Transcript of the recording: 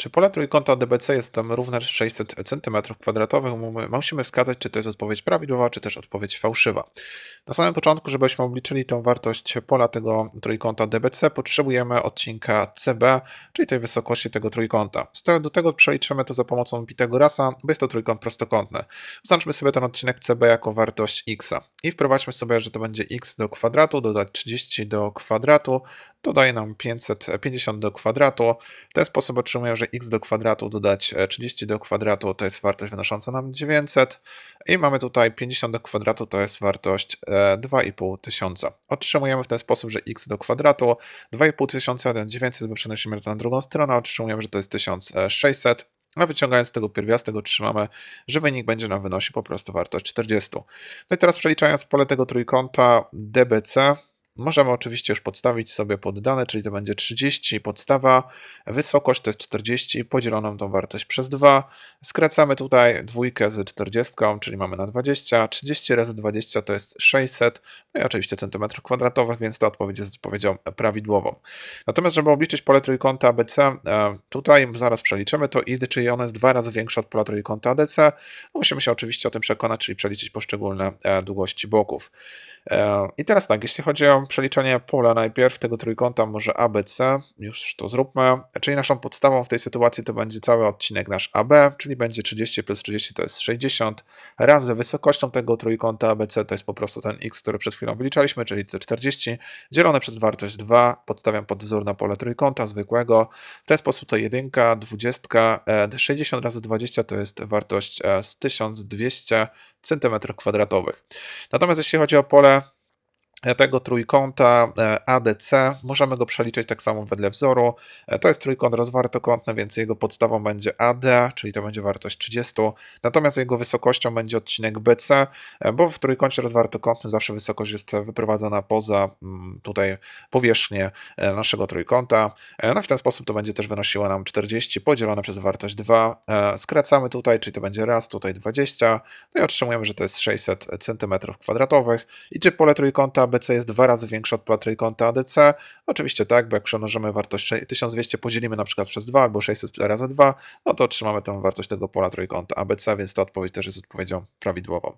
Czy pole trójkąta DBC jest tam równe 600 cm2? Musimy wskazać, czy to jest odpowiedź prawidłowa, czy też odpowiedź fałszywa. Na samym początku, żebyśmy obliczyli tą wartość pola tego trójkąta DBC, potrzebujemy odcinka CB, czyli tej wysokości tego trójkąta. Do tego przeliczymy to za pomocą Pitagorasa, bo jest to trójkąt prostokątny. Zaznaczmy sobie ten odcinek CB jako wartość x. I wprowadźmy sobie, że to będzie x do kwadratu, dodać 30 do kwadratu, to daje nam 550 do kwadratu. W ten sposób otrzymujemy, że x do kwadratu dodać e, 30 do kwadratu to jest wartość wynosząca nam 900 i mamy tutaj 50 do kwadratu to jest wartość e, 2,5 tysiąca. Otrzymujemy w ten sposób, że x do kwadratu 2,5 tysiąca, ten 900, bo przenosimy to na drugą stronę, otrzymujemy, że to jest 1600. A wyciągając tego pierwiastek otrzymamy, że wynik będzie nam wynosił po prostu wartość 40. No i teraz przeliczając pole tego trójkąta DBC, Możemy oczywiście już podstawić sobie poddane, czyli to będzie 30 podstawa, wysokość to jest 40, podzieloną tą wartość przez 2. Skracamy tutaj dwójkę z 40, czyli mamy na 20, 30 razy 20 to jest 600, no i oczywiście centymetrów kwadratowych, więc ta odpowiedź jest odpowiedzią prawidłową. Natomiast, żeby obliczyć pole trójkąta ABC, e, tutaj zaraz przeliczymy to id, czyli ono jest dwa razy większe od pola trójkąta ADC. Musimy się oczywiście o tym przekonać, czyli przeliczyć poszczególne e, długości boków. E, I teraz tak, jeśli chodzi o przeliczenie pola najpierw tego trójkąta, może ABC, już to zróbmy. Czyli naszą podstawą w tej sytuacji to będzie cały odcinek nasz AB, czyli będzie 30 plus 30 to jest 60, razy wysokością tego trójkąta ABC to jest po prostu ten x, który przed chwilą wyliczaliśmy, czyli te 40, dzielone przez wartość 2, podstawiam pod wzór na pole trójkąta zwykłego. W ten sposób to 1, 20, e, 60 razy 20 to jest wartość e, z 1200 cm2. Natomiast jeśli chodzi o pole tego trójkąta e, ADC. Możemy go przeliczyć tak samo wedle wzoru. E, To jest trójkąt rozwartokątny, więc jego podstawą będzie AD, czyli to będzie wartość 30. Natomiast jego wysokością będzie odcinek BC, e, bo w trójkącie rozwartokątnym zawsze wysokość jest wyprowadzana poza mm, tutaj powierzchnię naszego trójkąta. No w ten sposób to będzie też wynosiło nam 40 podzielone przez wartość 2. E, Skracamy tutaj, czyli to będzie raz, tutaj 20. No i otrzymujemy, że to jest 600 cm2. I czy pole trójkąta ABC jest dwa razy większe od pola trójkąta ADC? Oczywiście tak, bo jak przemnożymy wartość sze- 1200 podzielimy na przykład przez 2 albo 600 razy 2, no to otrzymamy tę wartość tego pola trójkąta ABC, więc ta odpowiedź też jest odpowiedzią prawidłową.